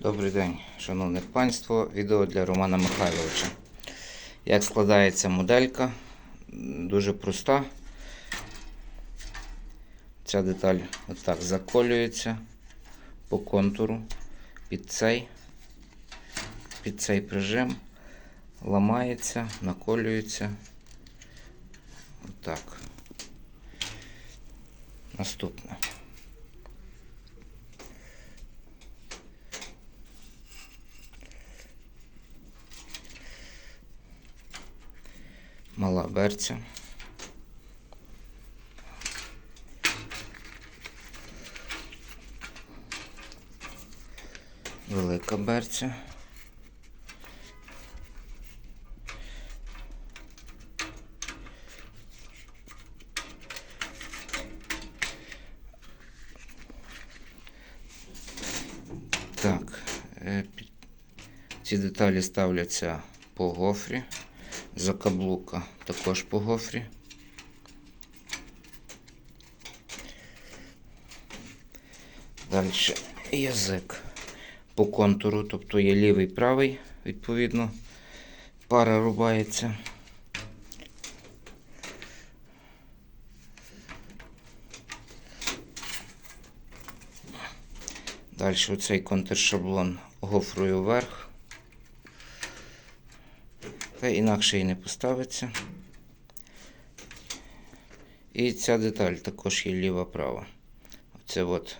Добрий день, шановне панство. Відео для Романа Михайловича. Як складається моделька? Дуже проста. Ця деталь отак заколюється по контуру під цей, під цей прижим, ламається, наколюється. Отак. Наступне. Мала берця. Велика берця. Так, е, ці деталі ставляться по гофрі. Закаблука також по гофрі. Далі язик по контуру, тобто є лівий правий, відповідно, пара рубається. Далі оцей контршаблон гофрою вверх. Та інакше і не поставиться. І ця деталь також є ліва-права. Оце от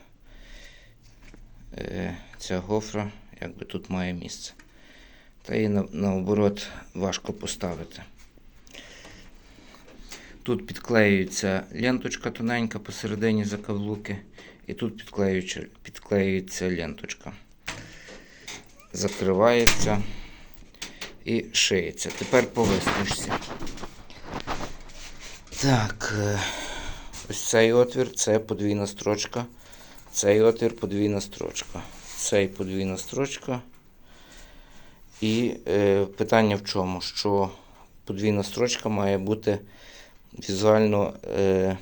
е, ця гофра, якби тут має місце. Та на, наоборот важко поставити. Тут підклеюється ленточка тоненька посередині закавлуки, і тут підклеюється, підклеюється ленточка. Закривається і шиється. Тепер по вистужці. Так, е, ось цей отвір це подвійна строчка. Цей отвір подвійна строчка. Цей подвійна строчка. І е, питання в чому? Що подвійна строчка має бути візуально, е,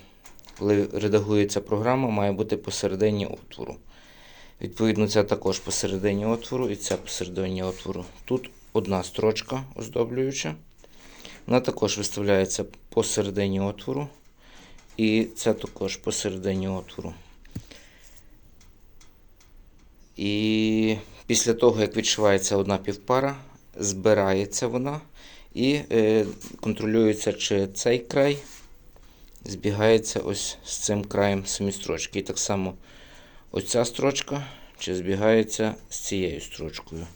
коли редагується програма, має бути посередині отвору. Відповідно, ця також посередині отвору і ця посередині отвору. Тут одна строчка оздоблююча. Вона також виставляється посередині отвору. І це також посередині отвору. І після того, як відшивається одна півпара, збирається вона і е, контролюється, чи цей край збігається ось з цим краєм самі строчки. І так само ось ця строчка, чи збігається з цією строчкою.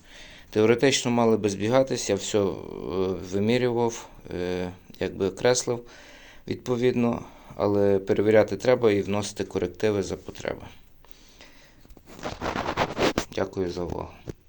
Теоретично мали би збігатися, я все вимірював, е, якби креслив відповідно, але перевіряти треба і вносити корективи за потреби. Дякую за увагу.